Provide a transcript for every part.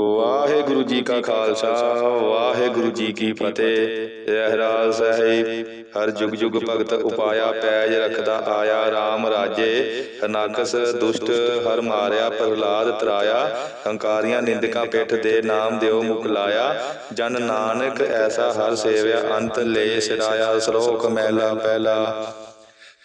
ਵਾਹਿਗੁਰੂ ਜੀ ਕਾ ਖਾਲਸਾ, ਵਾਹਿਗੁਰੂ ਜੀ ਕੀ ਫਤਿਹ। ਰਹਿਰਾਜ ਸਾਹਿਬ, ਹਰ ਜੁਗ ਜੁਗ ਭਗਤ ਉਪਾਇਆ ਪੈਜ ਰਖਦਾ ਆਇਆ RAM ਰਾਜੇ। ਹਨਾਕਸ ਦੁਸ਼ਟ ਹਰ ਮਾਰਿਆ, ਪ੍ਰਹਲਾਦ ਤਰਾਇਆ। ਹੰਕਾਰੀਆਂ ਨਿੰਦਕਾਂ ਪਿੱਠ ਦੇ ਨਾਮ ਦਿਓ ਮੁਖ ਲਾਇਆ। ਜਨ ਨਾਨਕ ਐਸਾ ਹਰ ਸੇਵਿਆ, ਅੰਤ ਲੈ ਸਿਰਾਇਆ। ਸ਼ਲੋਕ ਮਹਿਲਾ ਪਹਿਲਾ।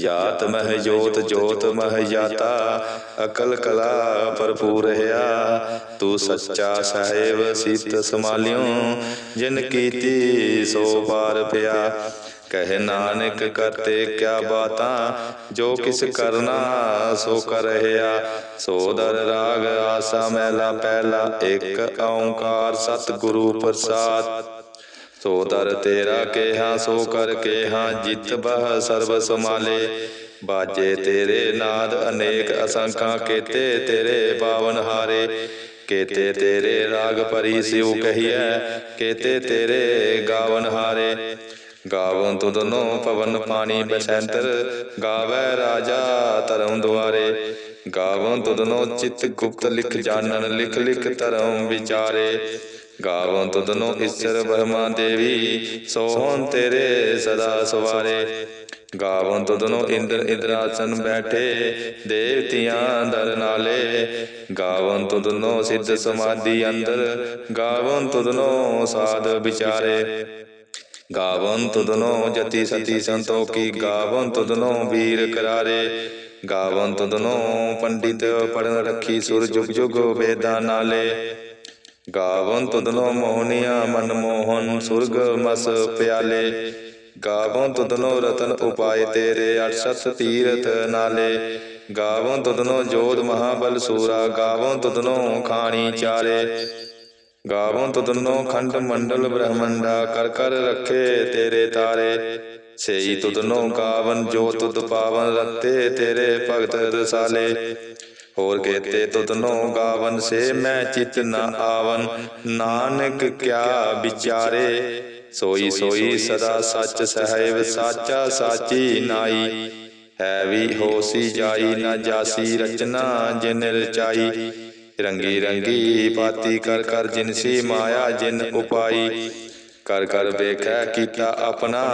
ਜਾਤ ਮਹਿ ਜੋਤ ਜੋਤ ਮਹਿ ਜਾਤਾ, ਅਕਲ ਕਲਾ ਭਰਪੂਰ ਰਹਾ ਤੂੰ ਸੱਚਾ ਸਾਹਿਬ ਸਿੱਤ ਸਮਾਲਿਓ ਜਿਨ ਕੀਤੀ ਸੋ ਪਾਰ ਪਿਆ। ਕਹੇ ਨਾਨਕ ਕਰਤੇ ਕਿਆ ਬਾਤਾਂ, ਜੋ ਕਿਸ ਕਰਨਾ ਸੋ ਕਰ ਰਹਾ ਸੋ ਦਰ ਰਾਗ ਆਸਾ ਮੈਲਾ ਪਹਿਲਾ, ਇੱਕ ਓੰਕਾਰ ਸਤਿਗੁਰੂ ਪ੍ਰਸਾਦ। ਸੋ ਦਰ ਤੇਰਾ ਕੇਹਾ, ਸੋ ਕਰ ਕੇਹਾ, ਜਿਤ ਬਹ ਸਰਬ ਸਮਾਲੇ ਬਾਜੇ ਤੇਰੇ ਨਾਦ ਅਨੇਕ ਅਸੰਖਾਂ ਕੇਤੇ, ਤੇਰੇ ਪਾਵਨ ਹਾਰੇ। ਕੇਤੇ ਤੇਰੇ ਰਾਗ ਭਰੀ ਸਿਉ ਕਹੀਐ, ਕੇਤੇ ਤੇਰੇ ਗਾਵਨ ਹਾਰੇ। ਗਾਵਨ ਤੁਧਨੋ ਪਵਨ ਪਾਣੀ ਬਸੰਤਰ, ਗਾਵੇ ਰਾਜਾ ਧਰਮ ਦੁਆਰੇ। ਗਾਵਨ ਤੁਧਨੋ ਚਿਤ ਗੁਪਤ ਲਿਖ ਜਾਣਨ, ਲਿਖ ਲਿਖ ਧਰਮ ਵਿਚਾਰੇ। ਗਾਵਨ ਤੁਧਨੋ ਈਸ਼ਰ ਬ੍ਰਹਮਾ ਦੇਵੀ, ਸੋਹਣ ਤੇਰੇ ਸਦਾ ਸਵਾਰੇ। ਗਾਵਨ ਤੁਧਨੋ ਇੰਦਰ ਇੰਦਰਾਸਨ ਬੈਠੇ, ਦੇਵਤਿਆਂ ਦਰ ਨਾਲੇ। ਗਾਵਨ ਤੁਧਨੋ ਸਿੱਧ ਸਮਾਧੀ ਅੰਦਰ ਗਾਵਨ ਤੁਧਨੋ ਸਾਧ ਵਿਚਾਰੇ। ਗਾਵਨ ਤੁਧਨੋ ਜਤੀ ਸਤੀ ਸੰਤੋਖੀ ਗਾਵਨ ਤੁਧਨੋ ਵੀਰ ਕਰਾਰੇ। ਗਾਵਨ ਤੁਧਨੋ ਪੰਡਿਤ ਪੜਨ ਰੱਖੀ ਸੁਰ ਜੁਗ ਜੁਗ ਵੇਦਾਂ ਨਾਲੇ। ਗਾਵਨ ਤੁਦਨੋ ਮੋਹਨੀਆ ਮਨ ਮੋਹਨ ਸੁਰਗ ਮਸ ਪਿਆਲੇ। ਗਾਵਨ ਤੁਦਨੋ ਰਤਨ ਉਪਾਏ ਤੇਰੇ ਅਠਸਤ ਤੀਰਥ ਨਾਲੇ। ਗਾਵਨ ਤੁਦਨੋ ਜੋਧ ਮਹਾਬਲ ਸੂਰਾ, ਗਾਵਨ ਤੁਦਨੋ ਖਾਣੀ ਚਾਰੇ ਗਾਵਨ ਤੁਦਨੋ ਖੰਡ ਮੰਡਲ ਬ੍ਰਹਮੰਡਾ, ਕਰ ਕਰ ਰੱਖੇ ਤੇਰੇ ਤਾਰੇ। ਸੇਈ ਤੁਧਨੋ ਗਾਵਨ, ਜੋ ਤੁਧ ਪਾਵਨ ਰਤੇ ਤੇਰੇ ਭਗਤ ਰਸਾਲੇ। ਹੋਰ ਕੇਤੇ ਤੁਧਨੋ ਗਾਵਨ ਸੇ ਮੈਂ ਚਿਤ ਨ ਆਵਨ। ਨਾਨਕ ਕਿਆ ਵਿਚਾਰੇ? ਸੋਈ ਸੋਈ ਸਦਾ ਸੱਚ ਸਹਿਬ ਸਾਚਾ ਸਾਚੀ ਨਾਈ। ਹੈ ਵੀ ਹੋਸੀ ਜਾਈ ਨਾ ਜਾਸੀ ਰਚਨਾ ਜਿਨ ਰਚਾਈ। ਰੰਗੀ ਰੰਗੀ ਪਾਤੀ ਕਰ ਕਰ ਜਿਨਸੀ ਮਾਇਆ ਜਿਨ ਉਪਾਈ। ਕਰ ਕਰ ਵੇਖੈ ਕੀਤਾ ਆਪਣਾ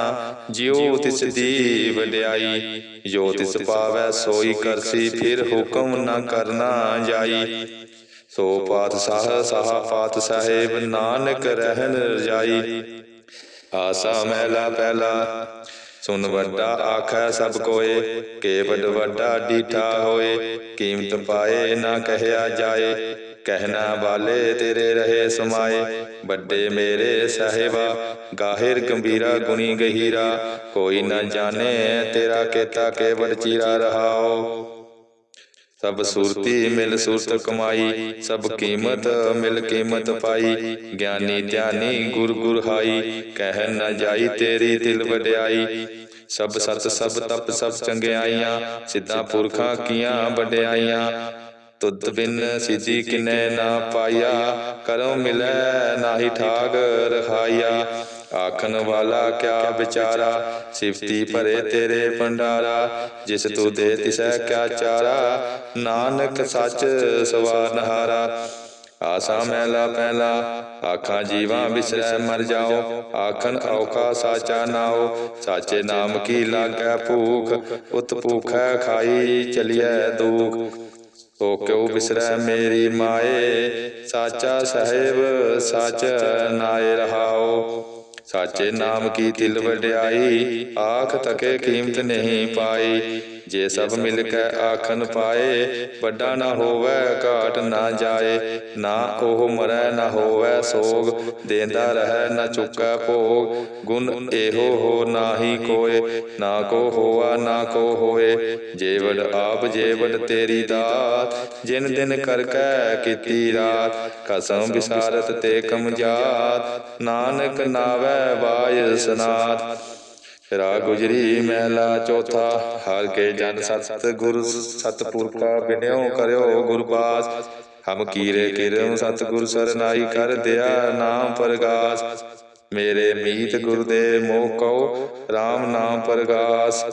ਜਿਉ ਤਿਸ ਦੀ ਵਡਿਆਈ ਜੋ ਤਿਸ ਪਾਵੈ ਸੋਈ ਕਰਸੀ ਫਿਰ ਹੁਕਮ ਨਾ ਕਰਨਾ ਜਾਈ। ਸੋ ਪਾਤਸ਼ਾਹ ਸਾਹ ਪਾਤ ਸਾਹਿਬ ਨਾਨਕ ਰਹਿਨ ਰਜਾਈ ਆਸਾ ਮਹਿਲਾ ਪਹਿਲਾ ਸੁਨ ਵੱਡਾ ਆਖੈ ਸਭ ਕੋਏ ਕੇ ਵੱਡ ਡੀਠਾ ਹੋਏ ਕੀਮਤ ਪਾਏ ਨਾ ਕਹਿਆ ਜਾਏ। ਕਹਿਣਾ ਵਾਲੇ ਤੇਰੇ ਰਹੇ ਸਮਾਏ। ਵੱਡੇ ਮੇਰੇ ਸਾਹਿਬਾ ਗਾਹਿਰ ਗੰਭੀਰਾ ਗੁਣੀ ਗਹੀਰਾ। ਕੋਈ ਨਾ ਜਾਣੇ ਤੇਰਾ ਕੇਤਾ ਕੇਵੜ ਚੀਰਾ ਰਹਾਓ। ਸਭ ਸੂਰਤੀ ਮਿਲ ਸੂਰਤ ਕਮਾਈ, ਸਭ ਕੀਮਤ ਮਿਲ ਕੀਮਤ ਪਾਈ। ਗਿਆਨੀ ਧਿਆਨੀ ਗੁਰ ਗੁਰ ਹਾਈ, ਕਹਿ ਨਾ ਜਾਈ ਤੇਰੀ ਦਿਲ ਵਡਿਆਈ। ਸਭ ਸਤ, ਸਭ ਤਪ, ਸਭ ਚੰਗਿਆਈਆਂ, ਸਿੱਧਾ ਪੁਰਖਾਂ ਕੀਆਂ ਵਡਿਆਈਆਂ। ਤੁਧ ਬਿਨ ਸਿਧੀ ਕਿਨੈ ਨਾ ਪਾਇਆ ਕਰੋ ਮਿਲੈ ਨਾਹੀ ਠਾਗ ਰਖਾਇਆ ਆਖਣ ਵਾਲਾ ਕਿਆ ਵਿਚਾਰਾ? ਸਿਫਤੀ ਭਰੇ ਤੇਰੇ ਭੰਡਾਰਾ, ਜਿਸ ਤੂੰ ਦੇ ਤਿਸੈ ਕਿਆ ਚਾਰਾ? ਨਾਨਕ ਸੱਚ ਸਵਾਰਨਹਾਰਾ ਆਸਾ ਮਹਿਲਾ ਪਹਿਲਾ ਆਖਾਂ ਜੀਵਾਂ ਵਿਸਰੈ ਮਰ ਜਾਓ। ਆਖਣ ਔਖਾ ਸਾਚਾ ਨਾਓ ਸਾਚੇ ਨਾਮ ਕੀ ਲਾਗੈ ਭੂਖ? ਉਤ ਭੂਖੈ ਖਾਈ ਚਲਿਐ ਦੁਖ। ਸੋ ਕਿਉ ਵਿਸਰੈ ਮੇਰੀ ਮਾਏ? ਸਾਚਾ ਸਹਿਬ, ਸਚ ਨਾਏ ਰਹਾਓ। ਸਾਚੇ ਨਾਮ ਕੀ ਤਿਲ ਵਡਿਆਈ? ਆਖ ਤਕੇ ਕੀਮਤ ਨਹੀਂ ਪਾਈ। ਜੇ ਸਭ ਮਿਲ ਕੇ ਆਖਨ ਪਾਏ ਵੱਡਾ ਨਾ ਹੋਵੇ ਘਾਟ ਨਾ ਜਾਏ ਨਾ ਉਹ ਮਰੈ ਨਾ ਹੋਵੇ ਸੋਗ ਦੇਂਦਾ ਰਹਿ ਨਾ ਚੁੱਕੈ ਭੋਗ ਗੁਣ ਇਹੋ ਹੋ ਨਾਹੀ ਕੋਏ ਨਾ ਕੋ ਹੋਆ ਨਾ ਕੋ ਹੋਏ ਜੇਵੜ ਆਪ ਜੇਵੜ ਤੇਰੀ ਦਾਤ ਜਿਨ ਦਿਨ ਕਰ ਕੈ ਕੀਤੀ ਰਾਤ ਕਸਮ ਵਿਸਾਰਤ ਤੇ ਕਮਜਾਤ ਨਾਨਕ ਨਾਵੈ ਵਾਇ ਸਨਾਤ ਰਾਗ ਗੁਜਰੀ ਮਹਿਲਾ ਚੌਥਾ ਹਰ ਕੇ ਜਨ ਸਤ ਗੁਰ ਸਤਪੁਰਖਾ ਬਿਨਿਓ ਕਰਿਓ ਗੁਰਬਾਸ। ਹਮ ਕੀਰੇ ਕਿਰਮ ਸਤਿਗੁਰ ਸਰਨਾਈ ਕਰ ਦਿਆ ਨਾਮ ਪ੍ਰਗਾਸ। ਮੇਰੇ ਮੀਤ ਗੁਰ ਦੇ ਮੋਹ ਕਉ RAM ਨਾਮ ਪ੍ਰਗਾਸ।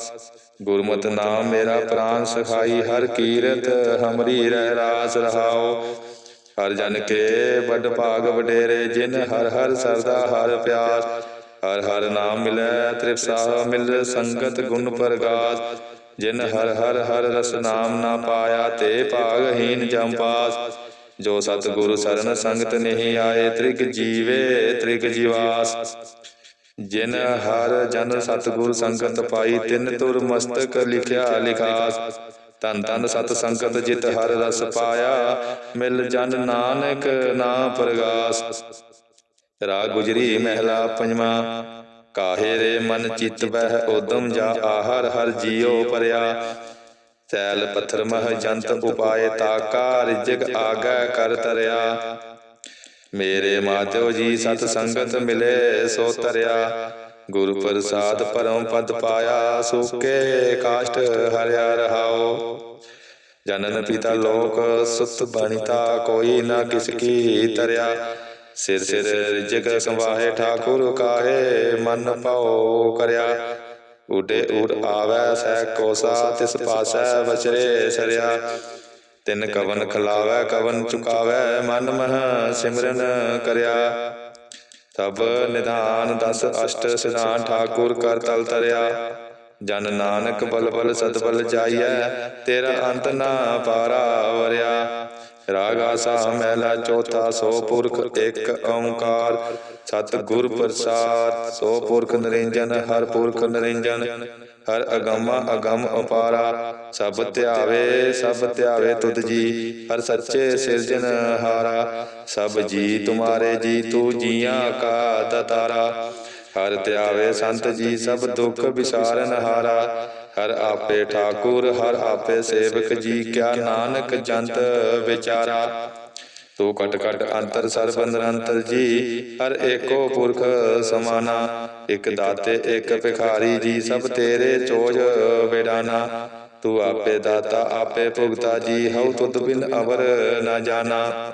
ਗੁਰਮਤਿ ਨਾਮ ਮੇਰਾ ਪ੍ਰਾਨ ਸਖਾਈ ਹਰ ਕੀਰਤ ਹਮਰੀ ਰਹਿ ਰਾਸ ਰਹਾਓ। ਹਰ ਜਨ ਕੇ ਵੱਡ ਭਾਗ ਵਡੇਰੇ ਜਿਨ ਹਰ ਹਰ ਸਰਦਾ ਹਰ ਪਿਆਸ। ਹਰ ਹਰ ਨਾਮ ਮਿਲੈ ਤ੍ਰਿਪਸਾਹ ਮਿਲ, ਸੰਗਤ ਗੁਣ ਪ੍ਰਗਾਸ। ਜਿਨ ਹਰ ਹਰ ਹਰ ਰਸ ਨਾਮ ਨਾ ਪਾਇਆ, ਤੇ ਭਾਗਹੀਨ ਜਮ ਪਾਸ। ਜੋ ਸਤਿਗੁਰੂ ਸਰਨ ਸੰਗਤ ਨਹੀਂ ਆਏ, ਤ੍ਰਿਗ ਜੀਵੇ, ਤ੍ਰਿਗ ਜੀਵਾਸ। ਜਿਨ ਹਰ ਜਨ ਸਤਿਗੁਰ ਸੰਗਤ ਪਾਈ, ਤਿਨ ਤੁਰ ਮਸਤਕ ਲਿਖਿਆ ਲਿਖਾਸ। ਤਨ ਤਨ ਸਤ ਸੰਗਤ ਜਿਤ ਹਰ ਰਸ ਪਾਇਆ, ਮਿਲ ਜਨ ਨਾਨਕ ਨਾਮ ਪ੍ਰਗਾਸ। ਰਾਗ ਗੁਜਰੀ ਮਹਿਲਾ ਪੰਜਵਾਂ। ਕਾਹੇ ਰੇ ਮਨ ਚਿਤ ਬਹਿ ਉਦਮ ਜਾ ਆਹਰ ਹਰ ਜੀਉ ਪਰਿਆ ਸੈਲ ਪੱਥਰ ਮਹ ਜੰਤ ਉਪਾਏ ਤਾਕਾ ਰਿਜਗ ਆਗੈ ਕਰ ਤਰਿਆ। ਮੇਰੇ ਮਾਤਿਓ ਜੀ ਸਤ ਸੰਗਤ ਮਿਲੇ ਸੋ ਤਰਿਆ। ਗੁਰ ਪ੍ਰਸਾਦ ਪਰਮ ਪਦ ਪਾਇਆ ਸੁਕੇ ਕਾਸ਼ਟ ਹਰਿਆ ਰਹਾਓ। ਜਨਨ ਪਿਤਾ ਲੋਕ ਸੁਤ ਬਣਿਤਾ ਕੋਈ ਨਾ ਕਿਸ ਕੀ ਤਰਿਆ। ਸਿਰ ਸਿਰ ਰਿਜਕ ਸੰਵਾਹੇ ਠਾਕੁਰ ਕਾਹੇ, ਮਨ ਪਾਉ ਕਰਿਆ। ਉਡੇ ਉਡ ਆਵੈ, ਸਹਿ ਕੋਸਾ, ਤਿਸ ਪਾਸੈ ਵਚਰੇ ਸਰਿਆ। ਤਿਨ ਕਵਨ ਖਲਾਵੈ, ਕਵਨ ਚੁਕਾਵੈ, ਮਨ ਮਹ ਸਿਮਰਨ ਕਰਿਆ। ਤਬ ਨਿਧਾਨ ਦਸ ਅਸ਼ਟ ਸਿਧਾਨ ਠਾਕੁਰ ਕਰ ਤਲ ਤਰਿਆ। ਜਨ ਨਾਨਕ ਬਲ ਬਲ ਸਤਬਲ ਜਾਈਐ, ਤੇਰਾ ਅੰਤ ਨਾ ਪਾਰਾ ਵਰਿਆ। ਰਾਗ ਆਸਾ ਮਹਿਲਾ ਚੌਥਾ, ਸੋ ਪੁਰਖ ਇੱਕ ਓੰਕਾਰ। ਸਤ ਗੁਰ ਪ੍ਰਸਾਦ, ਸੋ ਪੁਰਖ ਨਿਰੰਜਨ, ਹਰ ਪੁਰਖ ਨਿਰੰਜਨ। ਹਰ ਅਗਮਾ, ਅਗਮ ਅਪਾਰਾ ਸਭ ਧਿਆਵੇ ਸਭ ਧਿਆਵੇ ਤੁਧ ਜੀ। ਹਰ ਸੱਚੇ ਸਿਰਜਨ ਹਾਰਾ। ਸਭ ਜੀ ਤੁਮਾਰੇ ਜੀ, ਤੂੰ ਜੀਆਂ ਕਾ ਦਤਾਰਾ। ਹਰ ਧਿਆਵੇ ਸੰਤ ਜੀ ਸਭ ਦੁੱਖ ਵਿਸਾਰਨ ਹਾਰਾ। ਹਰ। ਆਪੇ ਠਾਕੁਰ ਹਰ ਆਪੇ ਸੇਵਕ ਜੀ ਕਿਆ ਨਾਨਕ ਜੰਤ ਵਿਚਾਰਾ। ਤੂੰ ਕਟ ਕਟ ਅੰਤਰ ਸਰਬ ਨਿਰੰਤਰ ਜੀ ਹਰ ਏਕੋ ਪੁਰਖ ਸਮਾਨਾ। ਇਕ ਦਾਤੇ ਇਕ ਭਿਖਾਰੀ ਜੀ ਸਭ ਤੇਰੇ ਚੋਜ ਵੇਡਾਨਾ ਤੂੰ ਆਪੇ ਦਾਤਾ ਆਪੇ ਭੁਗਤਾ ਜੀ ਹਉ ਤੁਧ ਬਿਨ ਅਵਰ ਨਾ ਜਾਣਾ।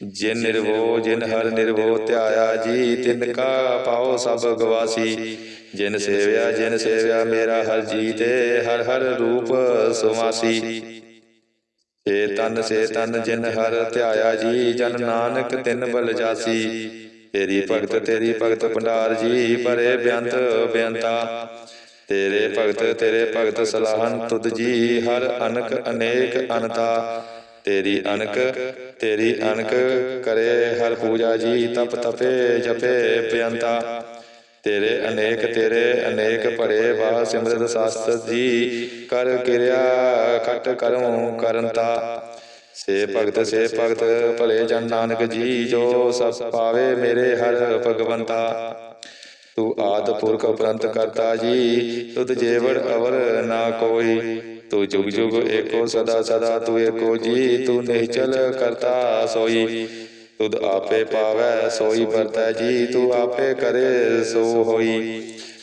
ਜਿਨ ਨਿਰਵੋ, ਜਿਨ ਹਰ ਨਿਰਵੋ ਧਿਆਇਆ ਜੀ, ਤਿਨ ਕਾ ਪਾਓ ਸਭ ਗਵਾਸੀ। ਜਿਨ ਸੇਵਿਆ ਜਿਨ ਸੇਵਿਆ, ਮੇਰਾ ਹਰ ਜੀ ਤੇ ਹਰ ਹਰ ਰੂਪ ਸੁਮਾਸੀ। ਏ ਤਨ, ਸੇ ਤਨ, ਜਿਨ ਹਰ ਧਿਆਇਆ ਜੀ, ਜਨ ਨਾਨਕ ਤਿਨ ਬਲ ਜਾਸੀ। ਤੇਰੀ ਭਗਤ ਤੇਰੀ ਭਗਤ ਭੰਡਾਰ ਜੀ, ਪਰੇ ਬਿਆੰਤ ਬਿਆੰਤਾ ਤੇਰੇ ਭਗਤ ਤੇਰੇ ਭਗਤ ਸਲਾਹਨ ਤੁਧ ਜੀ, ਹਰ ਅਨਕ ਅਨੇਕ ਅਨਤਾ। ਤੇਰੀ ਅਨਕ ਤੇਰੀ ਅਨਕ ਕਰੇ ਹਰ ਪੂਜਾ ਜੀ, ਤਪ ਤਪੇ, ਜਪੇ ਬਿਆੰਤਾ ਤੇਰੇ ਅਨੇਕ ਤੇਰੇ ਅਨੇਕ ਭਰੇ ਵਾਹ ਸਿਮਰਤ ਸਾਸਤ ਜੀ, ਕਰ ਕਿਰਿਆ ਖਟ ਕਰਮ ਕਰਨਤਾ। ਸੇ ਭਗਤ ਸੇ ਭਗਤ, ਭਲੇ ਜਨ ਨਾਨਕ ਜੀ, ਜੋ ਸਭ ਪਾਵੇ ਮੇਰੇ ਹਰ ਭਗਵੰਤਾ। ਤੂੰ ਆਦ ਪੁਰਖ ਉਪਰੰਤ ਕਰਤਾ ਜੀ, ਤੁਧ ਜੇਵੜ ਅਵਰ ਨਾ ਕੋਈ। ਤੂੰ ਜੁਗ ਜੁਗ ਏਕੋ ਸਦਾ ਸਦਾ ਤੂੰ ਏਕੋ ਜੀ ਤੂੰ ਨਿਹਚਲ ਕਰਤਾ ਸੋਈ। ਤੁਧ ਆਪੇ ਪਾਵੈ ਸੋਈ ਵਰਤੈ ਜੀ ਤੂੰ ਆਪੇ ਕਰੇ ਸੋ ਹੋਈ।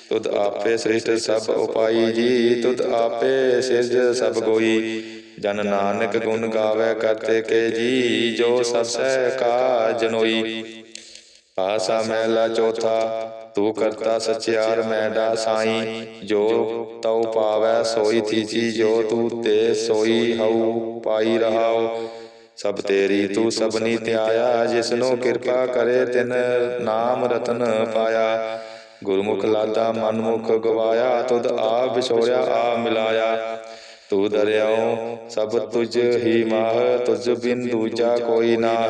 ਤੁਧ ਆਪੇ ਸ੍ਰਿਸ਼ਟ ਸਭ ਉਪਾਈ ਜੀ ਤੁਧ ਆਪੇ ਸਿਰਜ ਸਭ ਗੋਈ। ਜਨ ਨਾਨਕ ਗੁਣ ਗਾਵੇ ਕਰਤੇ ਕੇ ਜੀ ਜੋ ਸਭ ਸਹਿ ਕਾ ਜਨੋਈ। ਆਸਾ ਮਹਿਲਾ ਚੌਥਾ। ਤੂੰ ਕਰਤਾ ਸਚਿਆਰ ਮੈਡਾ ਸਾਈ। ਜੋ ਤਉ ਪਾਵੈ, ਸੋਈ ਥੀਚੀ ਜੋ ਤੂੰ ਤੇ ਸੋਈ ਹਉ, ਪਾਈ ਰਹਾਉ। ਸਭ ਤੇਰੀ ਤੂੰ ਸਭਨੀ ਧਿਆਇਆ, ਜਿਸਨੂੰ ਕਿਰਪਾ ਕਰੇ, ਤਿਨ ਨਾਮ ਰਤਨ ਪਾਇਆ। ਗੁਰਮੁਖ ਲਾਦਾ ਮਨਮੁਖ ਗਵਾਇਆ, ਤੁਧ ਆ ਵਿਛੋੜਿਆ ਆ ਮਿਲਾਇਆ। ਤੂੰ ਦਰਿਆਉ, ਸਭ ਤੁਝ ਹੀ ਮਾਹ, ਤੁਝ ਬਿਨ ਦੂਜਾ ਕੋਈ ਨਾਹ।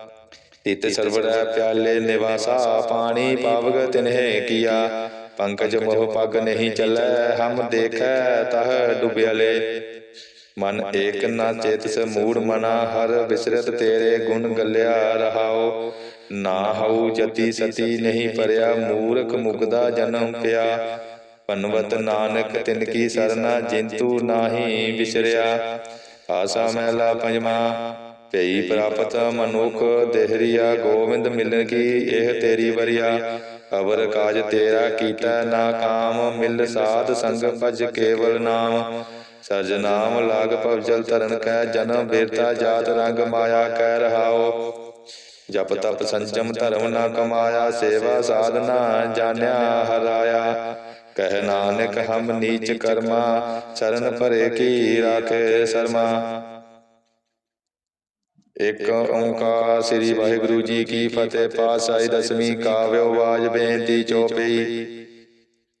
ਤਿਤ ਸਰਵੜੈ ਪਿਆਲੇ ਨਿਵਾਸਾ ਪਾਣੀ ਪਾਵਗ ਤਿਨਹਿ ਕੀਆ। ਪੰਕਜ ਮੋਹ ਪਗ ਨਹੀਂ ਚੱਲੈ ਹਮ ਦੇਖੈ ਤਹ ਡੁਬਿਆਲੇ। ਮਨ ਏਕ ਨਾ ਚੇਤਸ ਮੂੜ ਮਨਾ ਹਰ ਵਿਸਰਤ ਤੇਰੇ ਗੁਣ ਗੱਲਿਆ ਰਹਾਓ। ਨਾ ਹਉ ਜਤੀ ਸਤੀ ਨਹੀਂ ਪਰਿਆ ਮੂਰਖ ਮੁਗਦਾ ਜਨਮ ਪਿਆ। ਪਨਵਤ ਨਾਨਕ ਤਿਨ ਕੀ ਸਰਨਾ ਜਿੰਤੂ ਨਾਹੀ ਵਿਸਰਿਆ। ਆਸਾ ਮਹਿਲਾ ਪੰਜਵਾ। ਭਈ ਪ੍ਰਾਪਤ ਮਨੁਖ ਦੇਹਰੀਆ, ਗੋਬਿੰਦ ਮਿਲਨ ਕੀ ਇਹ ਤੇਰੀ ਵਰਿਆ? ਅਵਰ ਕਾਜ ਤੇਰਾ ਕੀਤਾ ਨਾ ਕਾਮ, ਮਿਲ ਸਾਧ ਸੰਗ ਭਜ ਕੇਵਲ ਨਾਮ। ਸਰਜ ਨਾਮ ਲਾਗ ਭਵਜਲ ਤਰਨ ਕੈ, ਜਨਮ ਬੇਰਤਾ ਜਾਤ ਰੰਗ ਮਾਇਆ ਕਹਿ ਰਹਾਓ ਜਪ ਤਪ ਸੰਜਮ ਧਰਮ ਨਾ ਕਮਾਇਆ, ਸੇਵਾ ਸਾਧਨਾ ਜਾਣਿਆ ਹਰਾਇਆ। ਕਹਿ ਨਾਨਕ ਹਮ ਨੀਚ ਕਰਮਾ, ਚਰਨ ਭਰੇ ਕੀ ਰਾਖੇ ਸਰਮਾ। ਇਕ ਓੰਕਾਰ ਸ੍ਰੀ ਵਾਹਿਗੁਰੂ ਜੀ ਕੀ ਫਤਿਹ, ਪਾਤਸ਼ਾਹੀ ਦਸਵੀਂ ਕਾਵਿਓ ਬਾਜ ਬੇਨਤੀ ਚੋਪਈ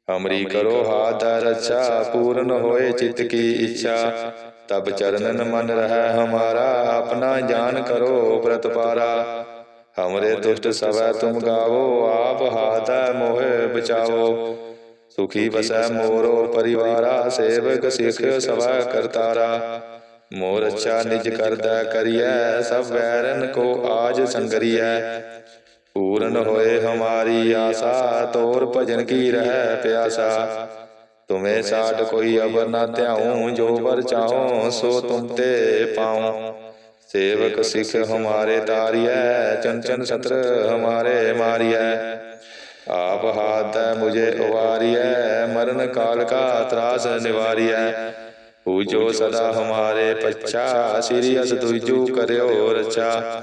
ਹਮਰੀ ਕਰੋ ਹਾਥ ਰਛਾ, ਪੂਰਨ ਹੋਏ ਚਿਤ ਕੀ ਇੱਛਾ। ਤਬ ਚਰਨਨ ਮਨ ਰਹਿ ਹਮਾਰਾ, ਆਪਣਾ ਜਾਨ ਕਰੋ ਪ੍ਰਤਪਾਰਾ। ਹਮਰੇ ਦੁਸ਼ਟ ਸਵੈ ਤੁਮ ਗਾਵੋ, ਆਪ ਹਾਥੈ ਮੋਹਿ ਬਚਾਵੋ। ਸੁਖੀ ਵਸੈ ਮੋਰੋ ਪਰਿਵਾਰਾ, ਸੇਵਕ ਸਿਖ ਸਵੈ ਕਰਤਾਰਾ। ਮੋਰ ਅੱਛਾ ਨਿਜ ਕਰਦਾ ਕਰੀਐ ਸਭ ਵੈਰਨ ਕੋ ਆਜ ਸੰਗਰੀਐ। ਪੂਰਨ ਹੋਏ ਹਮਾਰੀ ਆਸਾ ਤੋਰ ਭਜਨ ਕੀ ਰਹਿ ਪਿਆਸਾ। ਤੁਮੇ ਸਾਡ ਕੋਈ ਅਵਰ ਨਾ ਧਿਆਉ ਜੋ ਵਰ ਚਾਹੋ ਸੋ ਤੁਮ ਤੇ ਪਾਉ। ਸੇਵਕ ਸਿਖ ਹਮਾਰੇ ਤਾਰੀਐ ਚੰਚਨ ਸਤਰ ਹਮਾਰੇ ਮਾਰੀਐ। ਆਪ ਹਾਥ ਮੁਝੇ ਉਵਾਰੀਐ ਮਰਨ ਕਾਲ ਕਾ ਤਰਾਸ ਨਿਵਾਰੀਐ। ਪੂਜੋ ਸਦਾ ਹਮਾਰੇ ਪੱਛਾ ਸ੍ਰੀ ਅਸ ਤੁਜੂ ਕਰਿਓ ਰਚਾ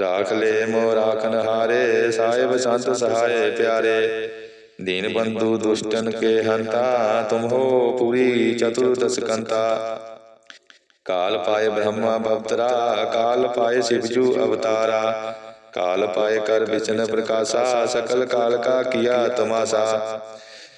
ਰਾਖ ਲੈ ਮੋ ਰਾਖਨ ਹਾਰੇ ਸਾਹਿਬ ਸੰਤ ਸਹਾਏ ਪਿਆਰੇ ਦੀਨ ਬੰਧੂ ਦੁਸ਼ਟਨ ਕੇ ਹੰਤਾ ਤੁਮ ਹੋ ਪੂਰੀ ਚਤੁਰਦਸ ਕੰਤਾ ਕਾਲ ਪਾਏ ਬ੍ਰਹਮਾ ਬਵਤਰਾ ਕਾਲ ਪਾਏ ਸਿਵਜੂ ਅਵਤਾਰਾ ਕਾਲ ਪਾਏ ਕਰ ਵਿਚਨ ਪ੍ਰਕਾਸ਼ਾ ਸਕਲ ਕਾਲ ਕਾ ਕੀਆ ਤਮਾਸਾ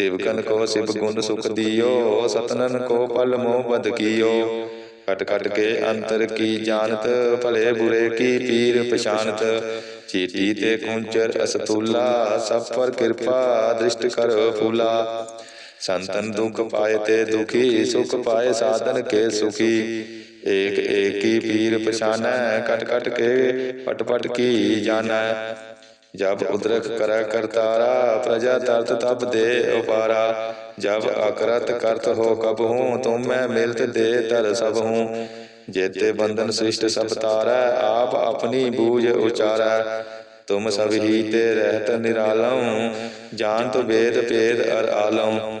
ਸੇਵਕਨ ਕੋ ਸਿਵ ਗੁਣ ਸੁਖ ਦਿਓ ਸਤਨਨ ਕੋ ਪਲ ਮੋਹ ਬਦ ਕੀਓ। ਕਟ ਕਟ ਕੇ ਅੰਤਰ ਕੀ ਜਾਣਤ ਭਲੇ ਬੁਰੇ ਕੀ ਪੀਰ ਪਛਾਨਤ ਚੀਟੀ ਤੇ ਕੁੰਚਰ ਅਸਤੂਲਾ ਸਭ ਪਰ ਕਿਰਪਾ ਦ੍ਰਿਸ਼ਟ ਕਰ ਫੂਲਾ। ਸੰਤਨ ਦੁਖ ਪਾਏ ਤੇ ਦੁਖੀ ਸੁਖ ਪਾਏ ਸਾਧਨ ਕੇ ਸੁਖੀ। ਏਕ ਏਕੀ ਪੀਰ ਪਛਾਨੈ ਕਟ ਕਟ ਕੇ ਪਟ ਪਟ ਕੀ ਜਾਣੈ। ਜਬ ਉਦਰਕ ਕਰੈ ਕਰਤਾਰਾ, ਪ੍ਰਜਾ ਤਰਤ ਤਬ ਦੇ ਉਪਾਰਾ। ਜਬ ਅਕਰਤ ਕਰਤ ਹੋ ਕਬ ਹੂੰ, ਤੁਮ ਮਿਲਤ ਦੇ ਤਰ ਸਭ ਹੂੰ। ਜੇਤੇ ਬੰਧਨ ਸ੍ਰਿਸ਼ਟ ਸਭ ਤਾਰੈ, ਆਪ ਆਪਣੀ ਬੂਝ ਉਚਾਰੈ। ਤੁਮ ਸਭ ਹੀ ਤੇ ਰਹਿਤ ਨਿਰਾਲਮ, ਜਾਣਤ ਵੇਦ ਭੇਦ ਅਰ ਆਲਮ।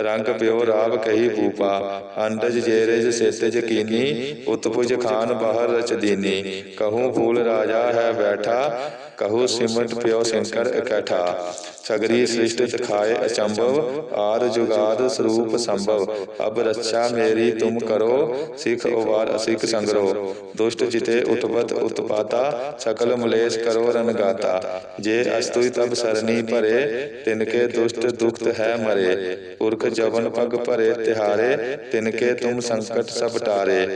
ਰੰਗ ਪਿਓ ਰਾਵ ਕਹੀ ਭੂਪਾ, ਅੰਡਜ ਜੇਰਜ ਸੇਤਜ ਕੀਨੀ ਉਤਪੁਜ ਖਾਨ ਬਾਹਰ ਰਚ ਦੀਨੀ ਕਹੂੰ ਫੂਲ ਰਾਜਾ ਹੈ ਬੈਠਾ ਕਹੂ ਸਿਮਟ ਪਿਓ ਸ਼ੰਕਰ ਇਕੱਠਾ, ਸਗਰੀ ਸ੍ਰਿਸ਼ਟ ਤਖਾਏ ਅਚੰਭਵ ਆਦ ਜੁਗਾਦ ਸਰੂਪ ਸੰਭਵ। ਅਬ ਰੱਛਾ ਮੇਰੀ ਤੁਮ ਕਰੋ, ਸਿਖ ਉਵਾਰ ਅਸਿਕ ਸੰਗਰੋ। ਦੁਸ਼ਟ ਜਿਤੇ ਉਤਪਤ ਉਤਪਾਤਾ, ਸਕਲ ਮਲੇਸ਼ ਕਰੋ ਰਨਗਾਤਾ ਜੇ ਅਸਤੁਈ ਤਬ ਸਰਨੀ ਭਰੇ ਤਿਨਕੇ ਦੁਸ਼ਟ ਦੁਖਤ ਹੈ ਮਰੇ। ਪੁਰਖ ਜਵਨ ਪਗ ਭਰੇ ਤਿਹਾਰੇ ਤਿਨਕੇ ਤੁਮ ਸੰਕਟ ਸਭ ਟਾਰੇ।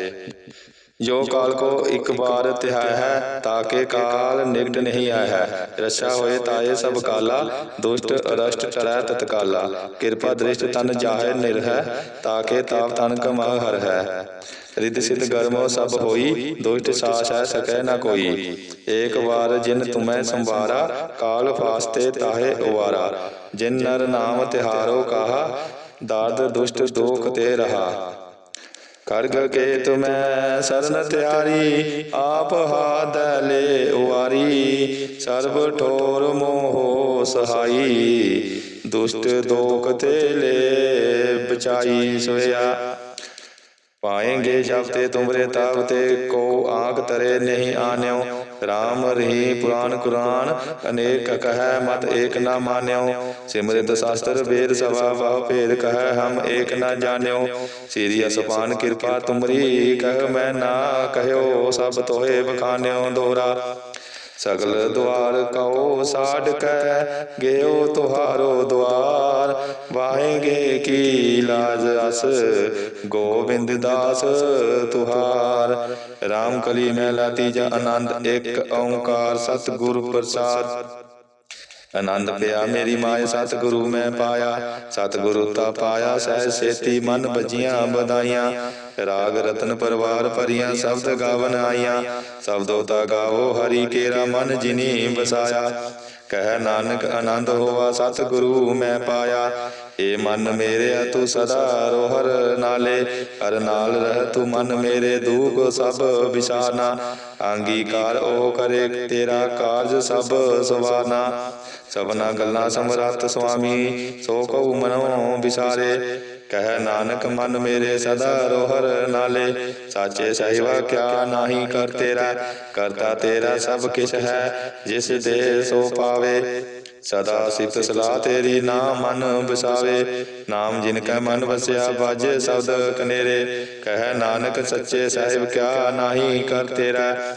ਜੋ ਕਾਲ ਕੋ ਇੱਕ ਬਾਰ ਤਿਹਾਇ ਹੈ ਤਾਕੇ ਕਾਲ ਨਿਕਟ ਨਹੀਂ ਆਇਆ ਹੈ। ਰਛਾ ਹੋਏ ਤਾਏ ਸਭ ਕਾਲਾ ਦੁਸ਼ਟ ਅਰਸ਼ਟ ਟਰੈ ਤਤਕਾਲਾ ਕਿਰਪਾ ਦ੍ਰਿਸ਼ਟ ਤਨ ਜਾਹੇ ਨਿਰਹੈ ਤਾਕੇ ਤਾਪ ਤਨ ਕਮਹ ਹਰ ਹੈ। ਰਿੱਧ ਸਿੱਧ ਗਰਮੋ ਸਭ ਹੋਈ ਦੁਸ਼ਟ ਸਾਸ ਹੈ ਸਕੈ ਨਾ ਕੋਈ। ਏਕ ਵਾਰ ਜਿਨ ਤੁਮੈ ਸੰਵਾਰਾ ਕਾਲ ਫਾਸਤੇ ਤਾਹੇ ਉਵਾਰਾ। ਜਿਨ ਨਰ ਨਾਮ ਤਿਹਾਰੋ ਕਾਹਾ ਦਾਦ ਦੁਸ਼ਟ ਦੋਖ ਤੇ ਰਹਾ ਕਰਗ ਕੇ ਤੁਮੈ ਸਰਨ ਤਿਆਰੀ ਆਪ ਹਾਦ ਲੈ ਉਵਾਰੀ ਸਰਬ ਠੋਰ ਮੋਹ ਸਹਾਈ ਦੁਸ਼ਟ ਦੋਖ ਤੇ ਲੈ ਬਚਾਈ ਸੋਇਆ। ਪਾਏਂਗੇ ਜਬ ਤੇ ਤੁਮਰੇ ਤਾਪ ਤੇ ਕੋ ਆਂਖ ਤਰੇ ਨਹੀਂ ਆਨਿਓ। RAM ਰਹੀ ਪੁਰਾਨ ਕੁਰਾਨ, ਅਨੇਕ ਕਹੈ ਮਤ ਏਕ ਨਾ ਮਾਨਿਓ। ਸਿਮਰਿਤ ਸ਼ਾਸਤਰ ਵੇਦ ਸਵਾ ਬਹੁ ਭੇਦ ਕਹੈ ਹਮ ਏਕ ਨਾ ਜਾਣਿਓ। ਸ੍ਰੀ ਅਸਪਾਨ ਕਿਰਪਾ ਤੁਮਰੀ, ਕਹਿ ਮੈਂ ਨਾ ਕਹਿਓ, ਸਭ ਤੋਏ ਬਖਾਨਿਓ ਦੋਹਰਾ ਸਗਲ ਦੁਆਰ ਕਉ ਸਾਡ ਕੈ ਗਿਓ ਤੁਹਾਰੋ ਦੁਆਰ। ਵਾਹੇਗੇ ਕੀ ਲਾਜ ਅਸ? ਗੋਬਿੰਦ ਦਾਸ ਤੁਹਾਰ। RAM ਕਲੀ ਮਹਿਲਾ ਤੀਜਾ ਆਨੰਦ, ਇੱਕ ਓੰਕਾਰ ਸਤਿਗੁਰ ਪ੍ਰਸਾਦ। ਆਨੰਦ ਪਿਆ ਮੇਰੀ ਮਾਏ, ਸਤਿਗੁਰੂ ਮੈਂ ਪਾਇਆ। ਸਤਿਗੁਰੂ ਤਾ ਪਾਇਆ, ਸਹਿ ਸੇਤੀ ਮਨ ਬਜੀਆਂ ਬਧਾਈਆਂ ਰਾਗ ਰਤਨ ਪਰਵਾਰ ਭਰੀਆਂ ਸ਼ਬਦ ਗਾਵਨ ਆਈਆਂ। ਸ਼ਬਦੋ ਤਾ ਗਾਵੋ ਹਰੀ ਕੇਰਾ ਮਨ ਜਿਨੀ ਬਸਾਇਆ ਕਹਿ ਨਾਨਕ ਆਨੰਦ ਹੋਆ ਸਤਿਗੁਰੂ ਮੈਂ ਪਾਇਆ। ਏ ਮਨ ਮੇਰੇ ਤੂੰ ਸਦਾ ਰੋਹਰ ਨਾਲੇ। ਹਰ ਨਾਲ ਰਹਿ ਤੂੰ ਮਨ ਮੇਰੇ ਦੂਖ ਸਭ ਵਿਸਾਰਨਾ ਅੰਗੀਕਾਰ ਉਹ ਕਰੇ ਤੇਰਾ ਕਾਰਜ ਸਭ ਸਵਾਰਨਾ ਸਭਨਾ ਗੱਲਾਂ ਸਮਰੱਥ ਸੁਆਮੀ, ਸੋ ਕਉ ਮਨੋ ਵਿਸਾਰੇ ਕਹਿ ਨਾਨਕ, ਮਨ ਮੇਰੇ ਸਦਾ ਰੋਹਰ ਨਾਲੇ। ਸਾਚੇ ਸਹਿਵਾ ਕਿਆ ਨਾਹੀ ਕਰ ਤੇਰਾ, ਕਰਤਾ ਤੇਰਾ ਸਭ ਕਿਛ ਹੈ, ਜਿਸ ਦੇ ਸੋ ਪਾਵੇ। ਸਦਾ ਸਿਫਤ ਸਲਾਹ ਤੇਰੀ ਨਾਮ ਮਨ ਵਸਾਵੇ। ਨਾਮ ਜਿਨ ਕੈ ਮਨ ਵਸਿਆ ਬਾਜੇ ਸ਼ਬਦ ਕਨੇਰੇ। ਕਹਿ ਨਾਨਕ, ਸੱਚੇ ਸਾਹਿਬ ਕਿਆ ਨਾਹੀ ਕਰ ਤੇਰਾ।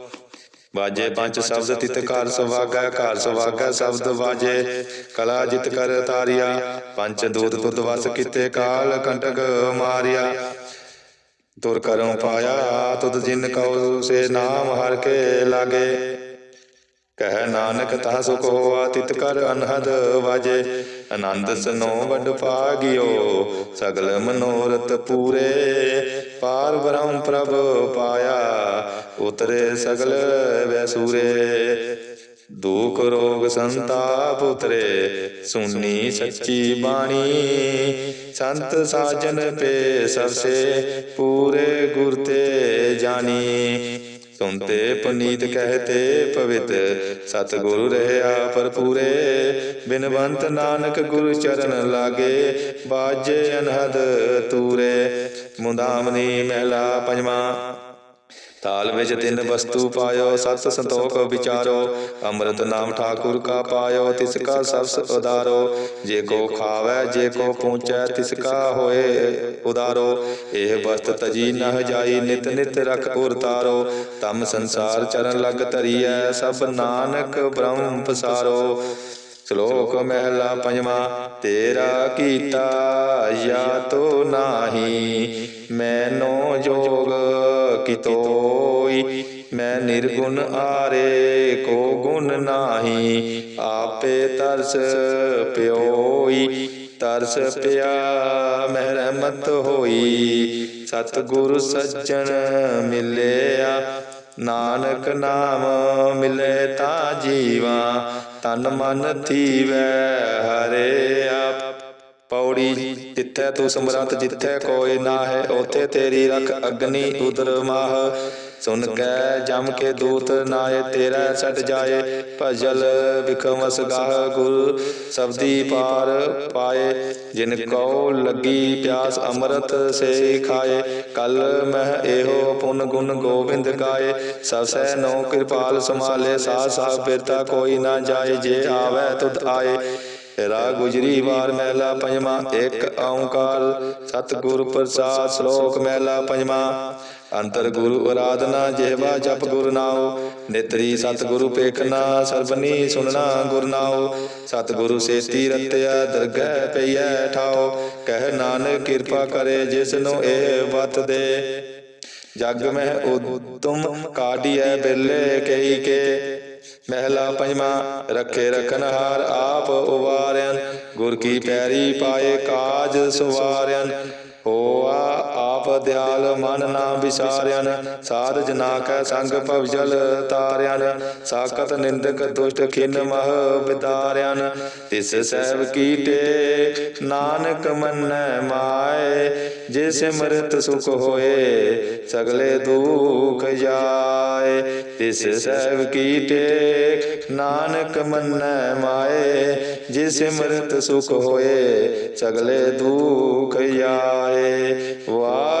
ਬਾਜੇ ਪੰਜ ਸ਼ਬਦ ਤਿਤ ਘਰ ਸੁਭਾਗੈ ਘਰ ਸੁਭਾਗੈ ਸ਼ਬਦ ਬਾਜੇ ਕਲਾ ਜਿਤ ਕਰ ਤਾਰਿਆ ਪੰਜ ਦੂਤ ਤੁਧ ਵਸ ਕੀਤੇ ਕਾਲ ਕੰਟਕ ਮਾਰਿਆ। ਤੁਰ ਕਰਉ ਪਾਇਆ ਤੁਧ ਜਿਨ ਕਉ ਸੇ ਨਾਮ ਹਰ ਕੇ ਲਾਗੇ। ਕਹਿ ਨਾਨਕ ਤਾ ਸੁਖ ਹੋਆ ਤਿਤ ਕਰ ਅਨਹਦ ਵਾਜੇ। ਆਨੰਦ ਸਨੋ ਵੱਡ ਪਾਗਿਓ ਸਗਲ ਮਨੋਰਥ ਪੂਰੇ। ਪਾਰ ਬ੍ਰਹਮ ਪ੍ਰਭ ਪਾਇਆ, ਉਤਰੇ ਸਗਲ ਵੈਸੂਰੇ ਦੁਖ ਰੋਗ ਸੰਤਾਪ ਉਤਰੇ ਸੁਨੀ ਸੱਚੀ ਬਾਣੀ। ਸੰਤ ਸਾਜਨ ਪੇ ਸਭਸੇ ਪੂਰੇ ਗੁਰ ਤੇ ਜਾਣੀ। ਸੁਨਤੇ ਪਨੀਤ ਕਹਤੇ ਪਵਿੱਤ। ਸਤਿਗੁਰੂ ਰਹਿਆ ਭਰਪੂਰੇ। ਬਿਨਵੰਤ ਨਾਨਕ ਗੁਰੂ ਚਰਨ ਲਾਗੇ। ਬਾਜੇ ਅਨਹਦ ਤੂਰੇ। ਮੁੰਦਾਮਨੀ ਮਹਿਲਾ ਪੰਜਵਾਂ। ਤਾਲ ਵਿੱਚ ਤਿੰਨ ਵਸਤੂ ਪਾਇਓ, ਸਤ ਸੰਤੋਖ ਵਿਚਾਰੋ, ਅੰਮ੍ਰਿਤ ਨਾਮ ਠਾਕੁਰ ਕਾ ਪਾਇਓ, ਤਿਸ ਕਾ ਸਬਸ ਉਦਾਰੋ, ਜੇ ਕੋ ਖਾਵੈ, ਜੇ ਕੋ ਪੂੰਚੈ ਤਿਸ ਕਾ ਹੋਏ ਉਦਾਰੋ। ਇਹ ਵਸਤ ਤਜੀ ਨਹ ਜਾਈ, ਨਿਤ ਨਿਤ ਰਖ ਉਰ ਤਮ ਸੰਸਾਰ ਚਰਨ ਲਗ ਧਰੀਐ, ਸਭ ਨਾਨਕ ਬ੍ਰਹਮ ਪਸਾਰੋ। ਸ਼ਲੋਕ ਮਹਿਲਾ ਪੰਜਵਾਂ, ਤੇਰਾ ਕੀਤਾ ਯਾ ਤੋ ਨਾਹੀ, ਮੈਨੋ ਜੋਗ ਕਿਤੋਈ, ਮੈਂ ਨਿਰਗੁਣ ਆਰੇ ਕੋ ਗੁਣ ਨਾਹੀ, ਆਪੇ ਤਰਸ ਪਿਓਈ, ਤਰਸ ਪਿਆ ਮਹਿਰਮਤ ਹੋਈ, ਸਤਿਗੁਰ ਸੱਜਣ ਮਿਲਿਆ, ਨਾਨਕ ਨਾਮ ਮਿਲੇ ਤਾਂ ਜੀਵਾ ਤਨ ਮਨ ਥੀਵੈ, ਹਰੇ ਆਪ। ਪੌੜੀ ਜਿੱਥੇ ਤੂੰ ਸਮਰੱਥ, ਜਿੱਥੇ ਕੋਈ ਨਾ ਹੈ ਉਥੇ ਤੇਰੀ ਰਖ ਅਗਨੀ ਉਦਰ ਮਾਹ। ਸੁਨ ਕੈ, ਜਮ ਕੇ ਦੂਤ ਨਾਏ, ਤੇਰਾ ਛੱਡ ਜਾਏ। ਭਜਲ ਵਿਖਮਸ ਗਾਹ ਗੁਰ, ਸਬਦੀ ਪਾਰ ਪਾਏ। ਜਿਨ ਕਉ ਲੱਗੀ ਪਿਆਸ ਅੰਮ੍ਰਿਤ ਸੇ ਖਾਏ। ਕਲ ਮਹਿ ਇਹੋ ਪੁਨ ਗੁਣ ਗੋਬਿੰਦ ਗਾਏ। ਸਭ ਨੋ ਕਿਰਪਾਲ ਸਮਾਲੇ ਸਾਹ ਸਾਹ ਬਿਰਤਾ ਕੋਈ ਨਾ ਜਾਏ। ਜੇ ਆਵੈ ਤੁਧ ਆਏ। ਰਾਗ ਗੁਜਰੀ ਵਾਰ ਮਹਿਲਾ ਪੰਜਵਾਂ, ਇੱਕ ਓੰਕਾਰ। ਸਤਿਗੁਰ ਪ੍ਰਸਾਦ ਸ਼ਲੋਕ ਮਹਿਲਾ ਪੰਜਵਾਂ। ਅੰਤਰ ਗੁਰੂ ਅਰਾਧਨਾ ਜਿਹਵਾ ਜਪ ਗੁਰ ਨਾਉ, ਨਿਤਰੀ ਸਤਿਗੁਰੂ ਪੇਖਣਾ ਸਰਬਨੀ ਸੁਨਣਾ ਗੁਰ ਨਾਉ। ਸਤਿਗੁਰੂ ਸੇਤੀ ਰਤਿਆ, ਦਰਗਹਿ ਪਈਐ ਠਾਉ। ਕਹਿ ਨਾਨਕ ਕਿਰਪਾ ਕਰੇ ਜਿਸ ਇਹ ਵਤ ਦੇ। ਜਗ ਮਹਿ ਉਤਮ ਕਾਢੀਐ ਬਿਰਲੇ ਕਈ ਕੇ। ਮਹਿਲਾ ਪੰਜਵਾਂ, ਰੱਖੇ ਰਖਨ ਹਾਰ ਆਪ ਉਵਾਰਿਆਨ ਗੁਰ ਕੀ ਪੈਰੀ ਪਾਏ ਕਾਜ ਸਵਾਰਿਆਨ ਹੋਆ ਆਪ ਦਿਆਲ ਮਨ ਨਾ ਵਿਸਾਰਿਆਨ ਸਾਧ ਜਨਾ ਕੈ ਸੰਗ ਭਵ ਜਲ ਤਾਰਿਆਨ, ਸਾਖਤ ਨਿੰਦਕ ਦੁਸ਼ਟ ਖਿਨ ਮਹ ਵਿਦਾਰਿਆਨ ਤਿਸ ਸਹਿਬ ਕੀ ਟੇਕ, ਨਾਨਕ ਮੰਨੈ ਮਾਏ, ਜੇ ਸਿਮਰਤ ਸੁਖ ਹੋਏ, ਸਗਲੇ ਦੁਖ ਜਾਏ। ਤਿਸ ਸਹਿਬ ਕੀ ਟੇਕ, ਨਾਨਕ ਮੰਨੈ ਮਾਏ, ਜੇ ਸਿਮਰਤ ਸੁਖ ਹੋਏ, ਸਗਲੇ ਦੁਖ ਜਾਏ। ਵਾਹ